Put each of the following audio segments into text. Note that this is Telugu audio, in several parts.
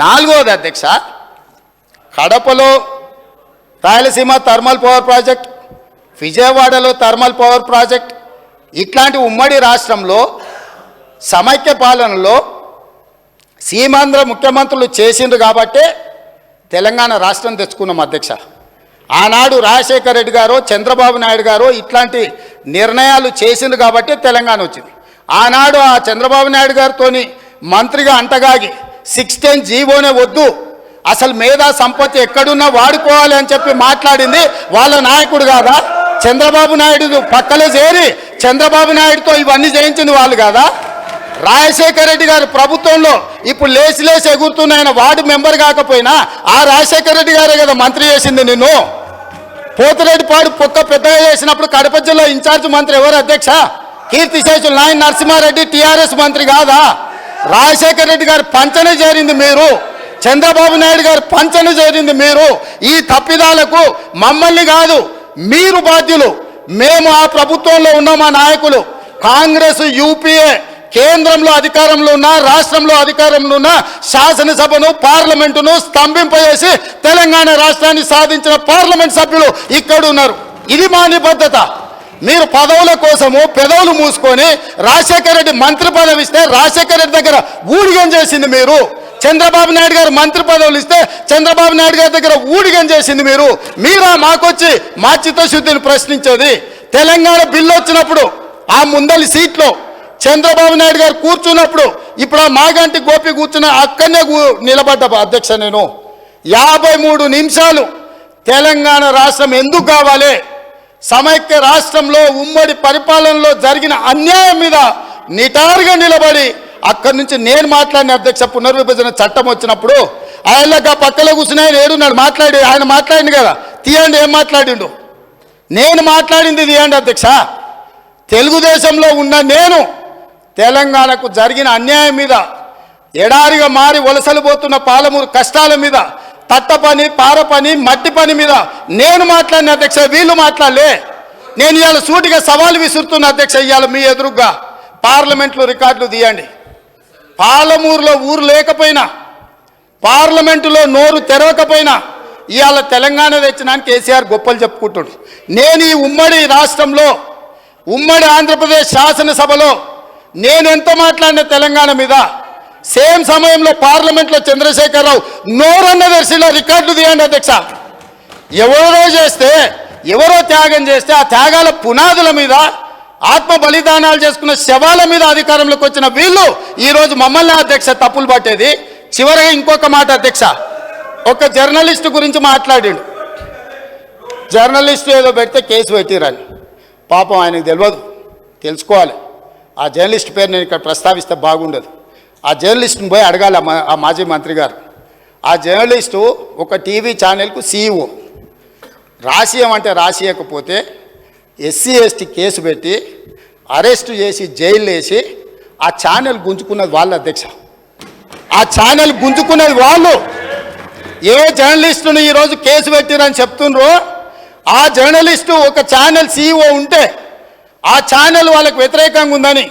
నాలుగోది అధ్యక్ష కడపలో రాయలసీమ థర్మల్ పవర్ ప్రాజెక్ట్ విజయవాడలో థర్మల్ పవర్ ప్రాజెక్ట్ ఇట్లాంటి ఉమ్మడి రాష్ట్రంలో సమైక్య పాలనలో సీమాంధ్ర ముఖ్యమంత్రులు చేసిండ్రు కాబట్టే తెలంగాణ రాష్ట్రం తెచ్చుకున్నాం అధ్యక్ష. ఆనాడు రాజశేఖర రెడ్డి గారు చంద్రబాబు నాయుడు గారు ఇట్లాంటి నిర్ణయాలు చేసిండ్రు కాబట్టి తెలంగాణ వచ్చింది. ఆనాడు ఆ చంద్రబాబు నాయుడు గారితో మంత్రిగా అంటగాగి సిక్స్టీన్ జీవోనే వద్దు. అసలు మేధా సంపత్తి ఎక్కడున్నా వాడుకోవాలి అని చెప్పి మాట్లాడింది వాళ్ళ నాయకుడు కాదా? చంద్రబాబు నాయుడు పక్కలో చేరి చంద్రబాబు నాయుడుతో ఇవన్నీ చేయించింది వాళ్ళు కాదా? రాజశేఖర రెడ్డి గారు ప్రభుత్వంలో ఇప్పుడు లేచి లేచి ఎగురుతున్న ఆయన వార్డు మెంబర్ కాకపోయినా ఆ రాజశేఖర రెడ్డి గారే కదా మంత్రి చేసింది నిన్ను. పోతిరెడ్డిపాడు పొక్క పెద్దగా చేసినప్పుడు కడప జిల్లా ఇన్ఛార్జ్ మంత్రి ఎవరు అధ్యక్ష? కీర్తిశేషులు నాయన నరసింహారెడ్డి టీఆర్ఎస్ మంత్రి కాదా? రాజశేఖర రెడ్డి గారి పంచన చేరింది మీరు. చంద్రబాబు నాయుడు గారి పంచన చేరింది మీరు. ఈ తప్పిదాలకు మమ్మల్ని కాదు మీరు బాధ్యులు. మేము ఆ ప్రభుత్వంలో ఉన్న మా నాయకులు. కాంగ్రెస్ యూపీఏ కేంద్రంలో అధికారంలో ఉన్న రాష్ట్రంలో అధికారంలో ఉన్న శాసనసభను పార్లమెంటును స్తంభింపజేసి తెలంగాణ రాష్ట్రాన్ని సాధించిన పార్లమెంట్ సభ్యులు ఇక్కడ ఉన్నారు ఇది మా నిబద్ధత. మీరు పదవుల కోసము పెదవులు మూసుకొని రాజశేఖర రెడ్డి మంత్రి పదవి ఇస్తే రాజశేఖర రెడ్డి దగ్గర ఊడిగం చేసింది మీరు. చంద్రబాబు నాయుడు గారు మంత్రి పదవులు ఇస్తే చంద్రబాబు నాయుడు గారి దగ్గర ఊడిగం చేసింది మీరు. మీరా మాకొచ్చి మా చిత్తశుద్ధిని ప్రశ్నించేది. తెలంగాణ బిల్లు వచ్చినప్పుడు ఆ ముందలి సీట్లో చంద్రబాబు నాయుడు గారు కూర్చున్నప్పుడు ఇప్పుడు ఆ మాగంటి గోపి కూర్చున్న అక్కడనే నిలబడ్డ అధ్యక్ష నేను. యాభై మూడు నిమిషాలు తెలంగాణ రాష్ట్రం ఎందుకు కావాలి? సమైక్య రాష్ట్రంలో ఉమ్మడి పరిపాలనలో జరిగిన అన్యాయం మీద నిటారుగా నిలబడి అక్కడి నుంచి నేను మాట్లాడిన అధ్యక్ష పునర్విభజన చట్టం వచ్చినప్పుడు ఆయనగా పక్కలో కూర్చుని ఆయన ఏడున్నాడు మాట్లాడి ఆయన మాట్లాడింది కదా. తీయండి ఏం మాట్లాడిండు? నేను మాట్లాడింది తీయండి అధ్యక్ష. తెలుగుదేశంలో ఉన్న నేను తెలంగాణకు జరిగిన అన్యాయం మీద ఎడారిగా మారి వలసలు పోతున్న పాలమూరు కష్టాల మీద తట్ట పని పార పని మట్టి పని మీద నేను మాట్లాడిన అధ్యక్ష వీళ్ళు మాట్లాడలే. నేను ఇవాళ సూటిగా సవాలు విసురుతున్న అధ్యక్ష ఇవాళ మీ ఎదురుగా పార్లమెంట్లో రికార్డులు తీయండి. పాలమూరులో ఊరు లేకపోయినా పార్లమెంటులో నోరు తెరవకపోయినా ఇవాళ తెలంగాణ తెచ్చినాను కేసీఆర్ గొప్పలు చెప్పుకుంటాడు. నేను ఈ ఉమ్మడి రాష్ట్రంలో ఉమ్మడి ఆంధ్రప్రదేశ్ శాసనసభలో నేను ఎంత మాట్లాడిన తెలంగాణ మీద సేమ్ సమయంలో పార్లమెంట్లో చంద్రశేఖరరావు నోరన్న దర్శిలో రికార్డులు తీయండి అధ్యక్ష. ఎవరో చేస్తే ఎవరో త్యాగం చేస్తే ఆ త్యాగాల పునాదుల మీద ఆత్మ బలిదానాలు చేసుకున్న శవాల మీద అధికారంలోకి వచ్చిన వీళ్ళు ఈరోజు మమ్మల్ని అధ్యక్ష తప్పులు పట్టేది. చివరిగా ఇంకొక మాట అధ్యక్ష. ఒక జర్నలిస్ట్ గురించి మాట్లాడిండు. జర్నలిస్ట్ ఏదో పెడితే కేసు పెట్టిరని. పాపం ఆయనకు తెలియదు తెలుసుకోవాలి. ఆ జర్నలిస్ట్ పేరు నేను ఇక్కడ ప్రస్తావిస్తే బాగుండదు. ఆ జర్నలిస్ట్ని పోయి అడగాలి ఆ మా- మాజీ మంత్రి గారు. ఆ జర్నలిస్టు ఒక టీవీ ఛానల్కు సీఈఓ. రాసియమంటే రాసియకపోతే ఎస్సీ ఎస్టీ కేసు పెట్టి అరెస్ట్ చేసి జైలు వేసి ఆ ఛానల్ గుంజుకున్నది వాళ్ళ అధ్యక్ష. ఆ ఛానల్ గుంజుకున్నది వాళ్ళు. ఏ జర్నలిస్టును ఈరోజు కేసు పెట్టిరని చెప్తుండ్రో ఆ జర్నలిస్టు ఒక ఛానల్ సీఈఓ ఉంటే ఆ ఛానల్ వాళ్ళకు వ్యతిరేకంగా ఉందని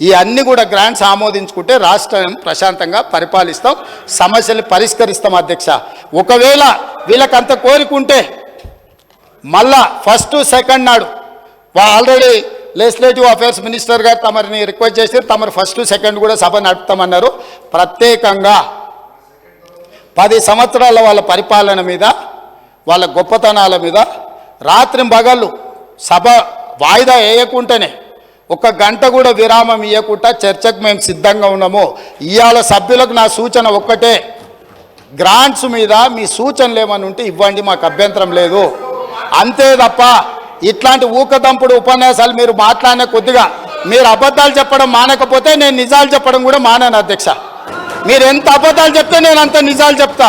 ఈ అన్ని కూడా గ్రాంట్స్ ఆమోదించుకుంటే రాష్ట్రం ప్రశాంతంగా పరిపాలిస్తాం సమస్యలు పరిష్కరిస్తాం అధ్యక్ష. ఒకవేళ వీళ్ళకంత కోరికుంటే మళ్ళా ఫస్ట్ సెకండ్ నాడు ఆల్రెడీ లెజిస్లేటివ్ అఫేర్స్ మినిస్టర్ గారు తమరిని రిక్వెస్ట్ చేసి తమరు ఫస్ట్ సెకండ్ కూడా సభ నడుపుతామన్నారు. ప్రత్యేకంగా పది సంవత్సరాల వాళ్ళ పరిపాలన మీద వాళ్ళ గొప్పతనాల మీద రాత్రి పగళ్ళు సభ వాయిదా వేయకుంటేనే ఒక గంట కూడా విరామం ఇవ్వకుండా చర్చకు మేము సిద్ధంగా ఉన్నాము. ఇవాళ సభ్యులకు నా సూచన ఒక్కటే. గ్రాంట్స్ మీద మీ సూచనలు ఏమని ఉంటే ఇవ్వండి మాకు అభ్యంతరం లేదు. అంతే తప్ప ఇట్లాంటి ఊకదంపుడు ఉపన్యాసాలు మీరు మాట్లాడిన కొద్దిగా మీరు అబద్ధాలు చెప్పడం మానకపోతే నేను నిజాలు చెప్పడం కూడా మానాను అధ్యక్ష. మీరు ఎంత అబద్ధాలు చెప్తే నేను అంత నిజాలు చెప్తా.